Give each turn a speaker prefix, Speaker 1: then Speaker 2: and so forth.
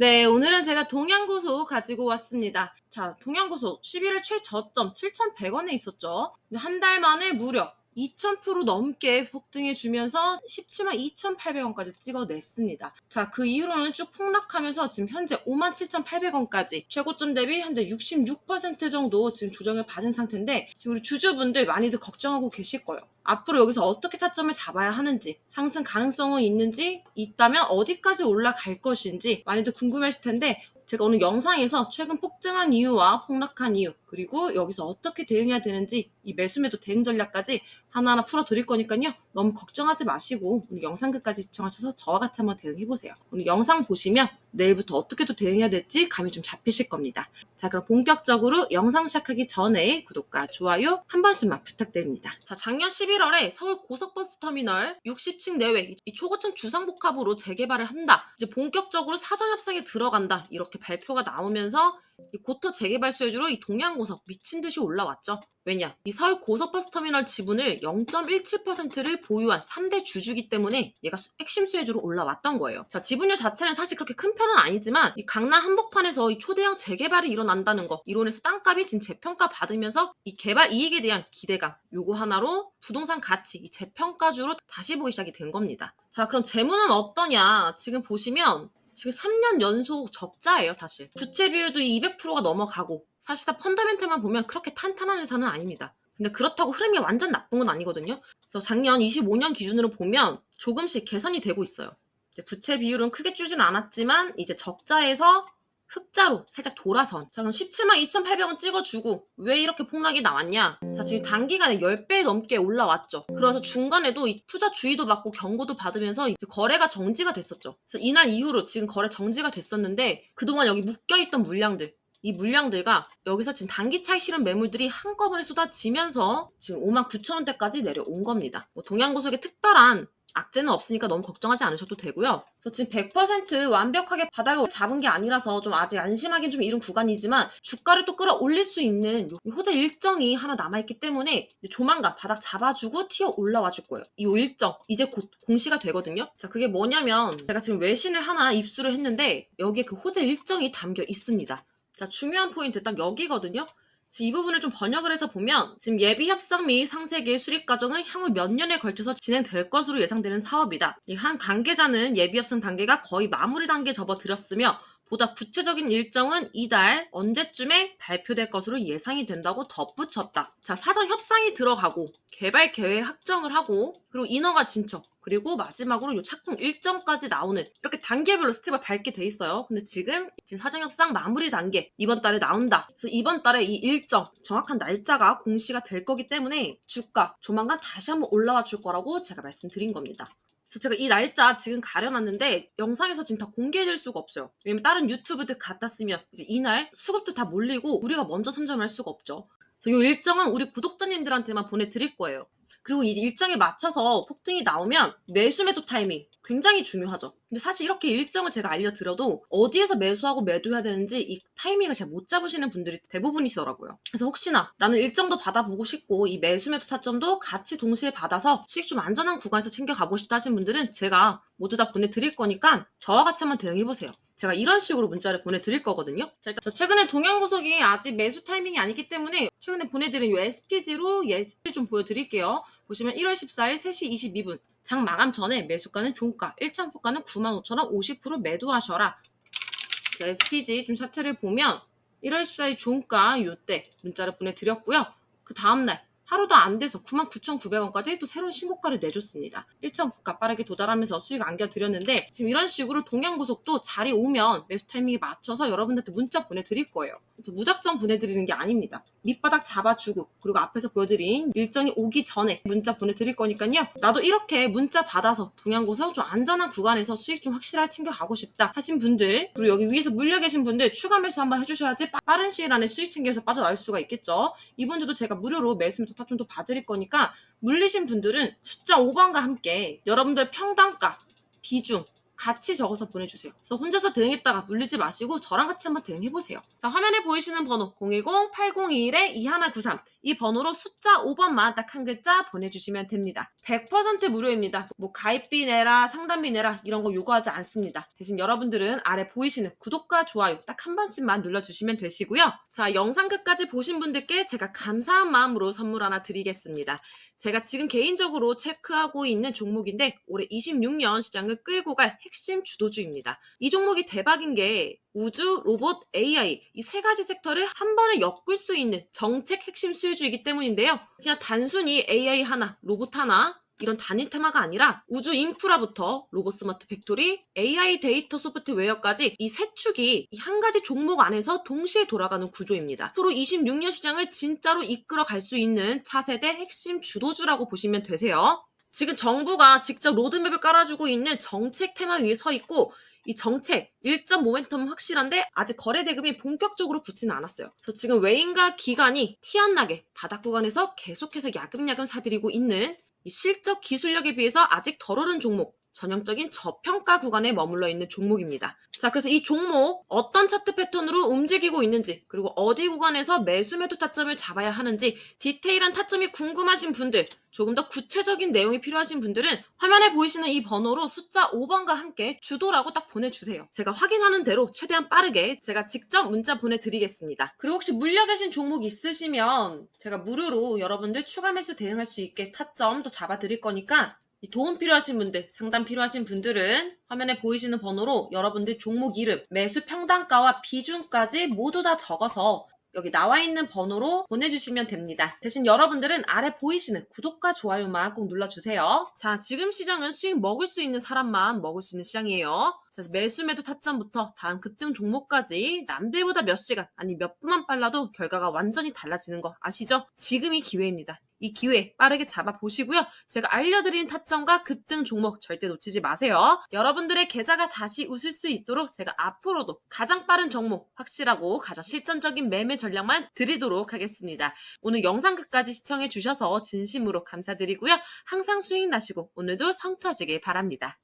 Speaker 1: 네, 오늘은 제가 동양고소 가지고 왔습니다. 자, 동양고소 11월 최저점 7,100원에 있었죠. 한 달 만에 무려 2,000% 넘게 폭등해 주면서 17만 2,800원까지 찍어냈습니다. 자, 그 이후로는 쭉 폭락하면서 지금 현재 57,800원까지 최고점 대비 현재 66% 정도 지금 조정을 받은 상태인데 지금 우리 주주분들 많이들 걱정하고 계실 거예요. 앞으로 여기서 어떻게 타점을 잡아야 하는지, 상승 가능성은 있는지, 있다면 어디까지 올라갈 것인지 많이들 궁금하실 텐데 제가 오늘 영상에서 최근 폭등한 이유와 폭락한 이유, 그리고 여기서 어떻게 대응해야 되는지 이 매수매도 대응 전략까지 하나하나 풀어드릴 거니까요. 너무 걱정하지 마시고 오늘 영상 끝까지 시청하셔서 저와 같이 한번 대응해보세요. 오늘 영상 보시면 내일부터 어떻게 또 대응해야 될지 감이 좀 잡히실 겁니다. 자 그럼 본격적으로 영상 시작하기 전에 구독과 좋아요 한 번씩만 부탁드립니다. 자 작년 11월에 서울 고속버스 터미널 60층 내외 이 초고층 주상복합으로 재개발을 한다. 이제 본격적으로 사전 협상에 들어간다. 이렇게 발표가 나오면서 이 고터 재개발 수혜주로 이 동양 고속 미친 듯이 올라왔죠. 왜냐? 이 서울 고속버스 터미널 지분을 0.17%를 보유한 3대 주주기 때문에 얘가 수- 핵심 수혜주로 올라왔던 거예요. 자, 지분율 자체는 사실 그렇게 큰 편은 아니지만 이 강남 한복판에서 이 초대형 재개발이 일어난다는 거 이론에서 땅값이 지금 재평가 받으면서 이 개발 이익에 대한 기대감 요거 하나로 부동산 가치 이 재평가주로 다시 보기 시작이 된 겁니다. 자, 그럼 재무는 어떠냐? 지금 보시면 지금 3년 연속 적자예요, 사실. 부채 비율도 200%가 넘어가고 사실상 펀더멘트만 보면 그렇게 탄탄한 회사는 아닙니다. 근데 그렇다고 흐름이 완전 나쁜 건 아니거든요. 그래서 작년 25년 기준으로 보면 조금씩 개선이 되고 있어요. 부채 비율은 크게 줄지는 않았지만 이제 적자에서 흑자로 살짝 돌아선. 자, 그럼 17만 2,800원 찍어주고 왜 이렇게 폭락이 나왔냐? 자, 지금 단기간에 10배 넘게 올라왔죠. 그래서 중간에도 이 투자 주의도 받고 경고도 받으면서 이제 거래가 정지가 됐었죠. 그래서 이날 이후로 지금 거래 정지가 됐었는데 그동안 여기 묶여있던 물량들 이 물량들과 여기서 지금 단기 차익 실현 매물들이 한꺼번에 쏟아지면서 지금 5만 9천 원대까지 내려온 겁니다. 뭐 동양고속의 특별한 악재는 없으니까 너무 걱정하지 않으셔도 되고요. 그래서 지금 100% 완벽하게 바닥을 잡은 게 아니라서 좀 아직 안심하기는 좀 이른 구간이지만 주가를 또 끌어올릴 수 있는 요 호재 일정이 하나 남아있기 때문에 조만간 바닥 잡아주고 튀어 올라와 줄 거예요. 이 일정 이제 곧 공시가 되거든요. 자 그게 뭐냐면 제가 지금 외신을 하나 입수를 했는데 여기에 그 호재 일정이 담겨 있습니다. 자 중요한 포인트 딱 여기거든요. 이 부분을 좀 번역을 해서 보면 지금 예비 협상 및 상세계 수립 과정은 향후 몇 년에 걸쳐서 진행될 것으로 예상되는 사업이다. 이한 관계자는 예비 협상 단계가 거의 마무리 단계에 접어들었으며 보다 구체적인 일정은 이달 언제쯤에 발표될 것으로 예상이 된다고 덧붙였다. 자, 사전 협상이 들어가고 개발 계획 확정을 하고 그리고 인허가 진척 그리고 마지막으로 요 착공 일정까지 나오는 이렇게 단계별로 스텝을 밟게 돼 있어요. 근데 지금 지금 사전 협상 마무리 단계 이번 달에 나온다. 그래서 이번 달에 이 일정 정확한 날짜가 공시가 될 거기 때문에 주가 조만간 다시 한번 올라와 줄 거라고 제가 말씀드린 겁니다. 그래서 제가 이 날짜 지금 가려놨는데 영상에서 지금 다 공개해질 수가 없어요. 왜냐면 다른 유튜브들 갖다 쓰면 이제 이날 수급도 다 몰리고 우리가 먼저 선점할 수가 없죠. 그래서 이 일정은 우리 구독자님들한테만 보내드릴 거예요. 그리고 이 일정에 맞춰서 폭등이 나오면 매수 매도 타이밍 굉장히 중요하죠. 근데 사실 이렇게 일정을 제가 알려드려도 어디에서 매수하고 매도해야 되는지 이 타이밍을 잘 못 잡으시는 분들이 대부분이시더라고요. 그래서 혹시나 나는 일정도 받아보고 싶고 이 매수 매도 타점도 같이 동시에 받아서 수익 좀 안전한 구간에서 챙겨가고 싶다 하신 분들은 제가 모두 다 보내드릴 거니까 저와 같이 한번 대응해보세요. 제가 이런 식으로 문자를 보내드릴 거거든요. 자, 일단 저 최근에 동양보석이 아직 매수 타이밍이 아니기 때문에 최근에 보내드린 이 SPG로 예시를 좀 보여드릴게요. 보시면 1월 14일 3시 22분 장 마감 전에 매수가는 종가 1차 포가는 95,000원 50% 매도하셔라. 자, SPG 좀 차트를 보면 1월 14일 종가 요때 문자를 보내드렸고요. 그 다음날 하루도 안 돼서 99,900원까지 또 새로운 신고가를 내줬습니다. 1차 포가 빠르게 도달하면서 수익 안겨드렸는데 지금 이런 식으로 동양고속도 자리 오면 매수 타이밍에 맞춰서 여러분들한테 문자 보내드릴 거예요. 그래서 무작정 보내드리는 게 아닙니다. 밑바닥 잡아주고 그리고 앞에서 보여드린 일정이 오기 전에 문자 보내드릴 거니까요. 나도 이렇게 문자 받아서 동양고속 좀 안전한 구간에서 수익 좀 확실하게 챙겨가고 싶다 하신 분들 그리고 여기 위에서 물려 계신 분들 추가 매수 한번 해주셔야지 빠- 빠른 시일 안에 수익 챙겨서 빠져나올 수가 있겠죠. 이분들도 제가 무료로 매수 타점도 봐드릴 거니까 물리신 분들은 숫자 5번과 함께 여러분들 평단가 비중 같이 적어서 보내주세요. 그래서 혼자서 대응했다가 물리지 마시고 저랑 같이 한번 대응해보세요. 자, 화면에 보이시는 번호 010-801-2193 이 번호로 숫자 5번만 딱 한 글자 보내주시면 됩니다. 100% 무료입니다. 뭐 가입비 내라, 상담비 내라 이런 거 요구하지 않습니다. 대신 여러분들은 아래 보이시는 구독과 좋아요 딱 한 번씩만 눌러주시면 되시고요. 자, 영상 끝까지 보신 분들께 제가 감사한 마음으로 선물 하나 드리겠습니다. 제가 지금 개인적으로 체크하고 있는 종목인데 올해 26년 시장을 끌고 갈 핵심 주도주입니다. 이 종목이 대박인 게 우주, 로봇, AI 이 세 가지 섹터를 한 번에 엮을 수 있는 정책 핵심 수혜주이기 때문인데요. 그냥 단순히 AI 하나, 로봇 하나 이런 단일 테마가 아니라 우주 인프라부터 로봇 스마트 팩토리, AI 데이터 소프트 웨어까지 이 세 축이 이 한 가지 종목 안에서 동시에 돌아가는 구조입니다. 앞으로 26년 시장을 진짜로 이끌어 갈 수 있는 차세대 핵심 주도주라고 보시면 되세요. 지금 정부가 직접 로드맵을 깔아주고 있는 정책 테마 위에 서 있고 이 정책 일정 모멘텀 확실한데 아직 거래 대금이 본격적으로 붙지는 않았어요. 그래서 지금 외인과 기관이 티 안 나게 바닥 구간에서 계속해서 야금야금 사들이고 있는 이 실적 기술력에 비해서 아직 덜 오른 종목. 전형적인 저평가 구간에 머물러 있는 종목입니다. 자, 그래서 이 종목 어떤 차트 패턴으로 움직이고 있는지, 그리고 어디 구간에서 매수 매도 타점을 잡아야 하는지 디테일한 타점이 궁금하신 분들, 조금 더 구체적인 내용이 필요하신 분들은 화면에 보이시는 이 번호로 숫자 5번과 함께 주도라고 딱 보내주세요. 제가 확인하는 대로 최대한 빠르게 제가 직접 문자 보내드리겠습니다. 그리고 혹시 물려 계신 종목 있으시면 제가 무료로 여러분들 추가 매수 대응할 수 있게 타점 도 잡아드릴 거니까 이 도움 필요하신 분들, 상담 필요하신 분들은 화면에 보이시는 번호로 여러분들 종목 이름, 매수 평단가와 비중까지 모두 다 적어서 여기 나와 있는 번호로 보내주시면 됩니다. 대신 여러분들은 아래 보이시는 구독과 좋아요만 꼭 눌러주세요. 자, 지금 시장은 수익 먹을 수 있는 사람만 먹을 수 있는 시장이에요. 그래서 매수 매도 타점부터 다음 급등 종목까지 남들보다 몇 시간 아니 몇 분만 빨라도 결과가 완전히 달라지는 거 아시죠? 지금이 기회입니다. 이 기회 빠르게 잡아보시고요. 제가 알려드린 타점과 급등 종목 절대 놓치지 마세요. 여러분들의 계좌가 다시 웃을 수 있도록 제가 앞으로도 가장 빠른 종목, 확실하고 가장 실전적인 매매 전략만 드리도록 하겠습니다. 오늘 영상 끝까지 시청해 주셔서 진심으로 감사드리고요. 항상 수익 나시고 오늘도 성투하시길 바랍니다.